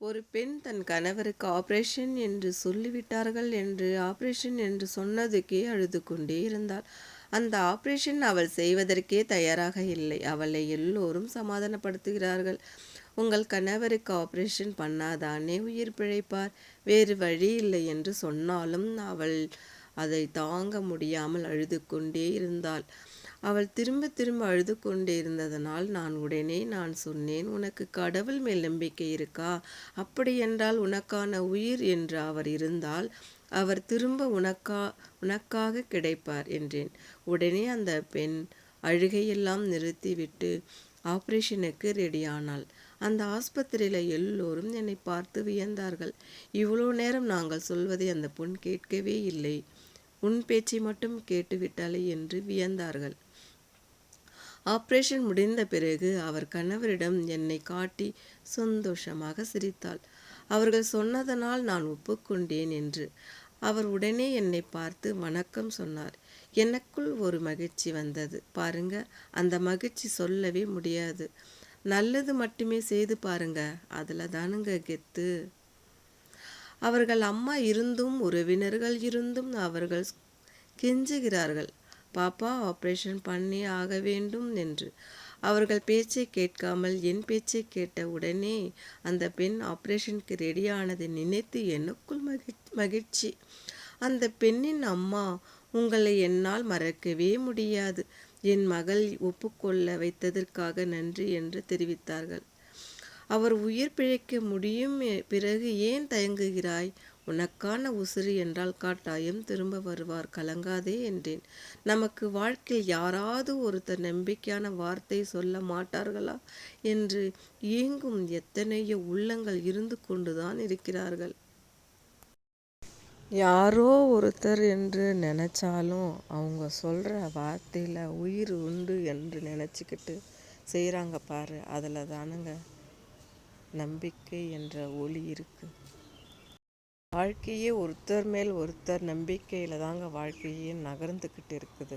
ஒரு பெண் தன் கணவருக்கு ஆபரேஷன் என்று சொல்லிவிட்டார்கள் என்று ஆபரேஷன் என்று சொன்னதுக்கே அழுது கொண்டே இருந்தாள். அந்த ஆபரேஷன் அவள் செய்வதற்கே தயாராக இல்லை. அவளை எல்லோரும் சமாதானப்படுத்துகிறார்கள். உங்கள் கணவருக்கு ஆபரேஷன் பண்ணாதானே உயிர் பிழைப்பார்? வேறு வழி இல்லை என்று சொன்னாலும் அவள் அதை தாங்க முடியாமல் அழுது கொண்டே இருந்தாள். அவள் திரும்ப திரும்ப அழுது கொண்டே இருந்ததனால் நான் உடனே நான் சொன்னேன் உனக்கு கடவுள் மேல் நம்பிக்கை இருக்கா? அப்படியென்றால் உனக்கான உயிர் என்று அவர் இருந்தால் அவர் திரும்ப உனக்கா உனக்காக கிடைப்பார் என்றேன். உடனே அந்த பெண் அழுகையெல்லாம் நிறுத்திவிட்டு ஆப்ரேஷனுக்கு ரெடியானாள். அந்த ஆஸ்பத்திரியில் எல்லோரும் என்னை பார்த்து வியந்தார்கள். இவ்வளோ நேரம் நாங்கள் சொல்வதை அந்த பொண் கேட்கவே இல்லை. உன் பேச்சை மட்டும் கேட்டுவிட்டாளே என்று வியந்தார்கள். ஆப்ரேஷன் முடிந்த பிறகு அவர் கணவரிடம் என்னை காட்டி சந்தோஷமாக சிரித்தாள். அவர்கள் சொன்னதனால் நான் ஒப்புக்கொண்டேன் என்று அவர் உடனே என்னை பார்த்து வணக்கம் சொன்னார். எனக்குள் ஒரு மகிழ்ச்சி வந்தது. பாருங்க அந்த மகிழ்ச்சி சொல்லவே முடியாது. நல்லது மட்டுமே செய்து பாருங்க அதில் தானுங்க கெத்து. அவர்கள் அம்மா இருந்தும் உறவினர்கள் இருந்தும் அவர்கள் கெஞ்சுகிறார்கள். பாப்பா ஆப்ரேஷன் பண்ணி ஆக வேண்டும் என்று. அவர்கள் பேச்சை கேட்காமல் என் பேச்சை கேட்ட உடனே அந்த பெண் ஆப்ரேஷனுக்கு ரெடியானதை நினைத்து எனக்குள் மகிழ்ச்சி. அந்த பெண்ணின் அம்மா உங்களை என்னால் மறக்கவே முடியாது. என் மகள் ஒப்புக்கொள்ள வைத்ததற்காக நன்றி என்று தெரிவித்தார்கள். அவர் உயிர் பிழைக்க முடியும். பிறகு ஏன் தயங்குகிறாய்? உனக்கான உசிறு என்றால் காட்டாயம் திரும்ப வருவார் கலங்காதே என்றேன். நமக்கு வாழ்க்கையில் யாராவது ஒருத்தர் நம்பிக்கையான வார்த்தை சொல்ல மாட்டார்களா? என்று இயங்கும் எத்தனையோ உள்ளங்கள் இருந்து கொண்டுதான் இருக்கிறார்கள். யாரோ ஒருத்தர் என்று நினச்சாலும் அவங்க சொல்கிற வார்த்தையில் உயிர் உண்டு என்று நினச்சிக்கிட்டு செய்கிறாங்க பாரு அதில் தானுங்க நம்பிக்கை என்ற ஒளி இருக்குது வாழ்க்கையே ஒருத்தர் மேல் ஒருத்தர் நம்பிக்கையில் தாங்க வாழ்க்கையே நகர்ந்துக்கிட்டு இருக்குது.